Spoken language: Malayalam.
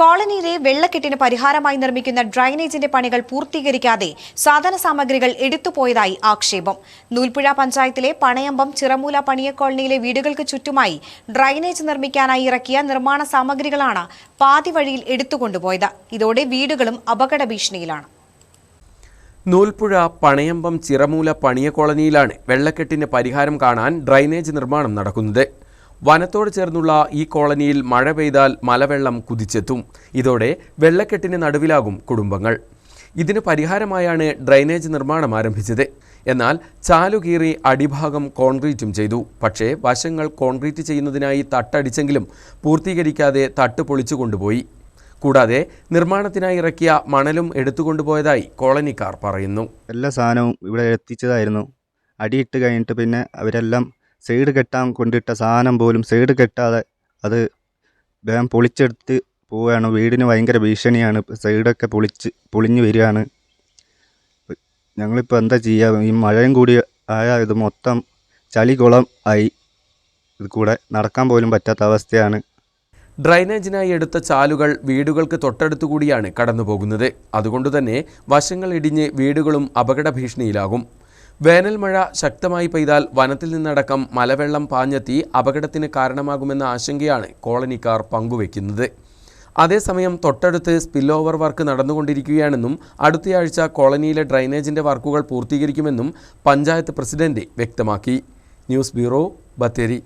കോളനിയിലെ വെള്ളക്കെട്ടിന് പരിഹാരമായി നിർമ്മിക്കുന്ന ഡ്രൈനേജിന്റെ പണികൾ പൂർത്തീകരിക്കാതെ സാധന സാമഗ്രികൾ എടുത്തുപോയതായി ആക്ഷേപം. നൂൽപ്പുഴ പഞ്ചായത്തിലെ പണയമ്പം ചിറമൂല പണിയ കോളനിയിലെ വീടുകൾക്ക് ചുറ്റുമായി ഡ്രൈനേജ് നിർമ്മിക്കാനായി ഇറക്കിയ നിർമ്മാണ സാമഗ്രികളാണ് പാതി വഴിയിൽ എടുത്തുകൊണ്ടുപോയത്. ഇതോടെ വീടുകളും അപകട ഭീഷണിയിലാണ് നൂൽപ്പുഴ പണയമ്പം ചിറമൂല പണിയ കോളനിയിലാണ് വെള്ളക്കെട്ടിന് പരിഹാരം കാണാൻ ഡ്രൈനേജ് നിർമ്മാണം നടക്കുന്നത്. വനത്തോട് ചേർന്നുള്ള ഈ കോളനിയിൽ മഴ പെയ്താൽ മലവെള്ളം കുതിച്ചെത്തും. ഇതോടെ വെള്ളക്കെട്ടിന് നടുവിലാകും കുടുംബങ്ങൾ. ഇതിന് പരിഹാരമായാണ് ഡ്രൈനേജ് നിർമ്മാണം ആരംഭിച്ചത്. എന്നാൽ ചാലുകീറി അടിഭാഗം കോൺക്രീറ്റും ചെയ്തു. പക്ഷേ വശങ്ങൾ കോൺക്രീറ്റ് ചെയ്യുന്നതിനായി തട്ടടിച്ചെങ്കിലും പൂർത്തീകരിക്കാതെ തട്ട് പൊളിച്ചു കൊണ്ടുപോയി. കൂടാതെ നിർമ്മാണത്തിനായി ഇറക്കിയ മണലും എടുത്തുകൊണ്ടുപോയതായി കോളനിക്കാർ പറയുന്നു. എല്ലാ സാധനവും ഇവിടെ എത്തിച്ചതായിരുന്നു. അടിയിട്ട് കഴിഞ്ഞിട്ട് പിന്നെ അവരെല്ലാം സൈഡ് കെട്ടാൻ കൊണ്ടിട്ട സാധനം പോലും സൈഡ് കെട്ടാതെ അത് വേഗം പൊളിച്ചെടുത്ത് പോവുകയാണ്. വീടിന് ഭയങ്കര ഭീഷണിയാണ്. സൈഡൊക്കെ പൊളിച്ച് പൊളിഞ്ഞു വരികയാണ്. ഞങ്ങളിപ്പോൾ എന്താ ചെയ്യുക ഈ മഴയും കൂടി ആയാൽ ഇത് മൊത്തം ചളികുളം ആയി. ഇത് കൂടെ നടക്കാൻ പോലും പറ്റാത്ത അവസ്ഥയാണ്. ഡ്രൈനേജിനായി എടുത്ത ചാലുകൾ വീടുകൾക്ക് തൊട്ടടുത്തുകൂടിയാണ് കടന്നുപോകുന്നത്. അതുകൊണ്ടുതന്നെ വശങ്ങൾ ഇടിഞ്ഞ് വീടുകളും അപകട ഭീഷണിയിലാകും. വേനൽ മഴ ശക്തമായി പെയ്താൽ വനത്തിൽ നിന്നടക്കം മലവെള്ളം പാഞ്ഞെത്തി അപകടത്തിന് കാരണമാകുമെന്ന ആശങ്കയാണ് കോളനിക്കാർ പങ്കുവെക്കുന്നത് അതേസമയം തൊട്ടടുത്ത് സ്പില്ലോവർ വർക്ക് നടന്നുകൊണ്ടിരിക്കുകയാണെന്നും അടുത്തയാഴ്ച കോളനിയിലെ ഡ്രൈനേജിന്റെ വർക്കുകൾ പൂർത്തീകരിക്കുമെന്നും പഞ്ചായത്ത് പ്രസിഡന്റ് വ്യക്തമാക്കി. News bureau Bathery.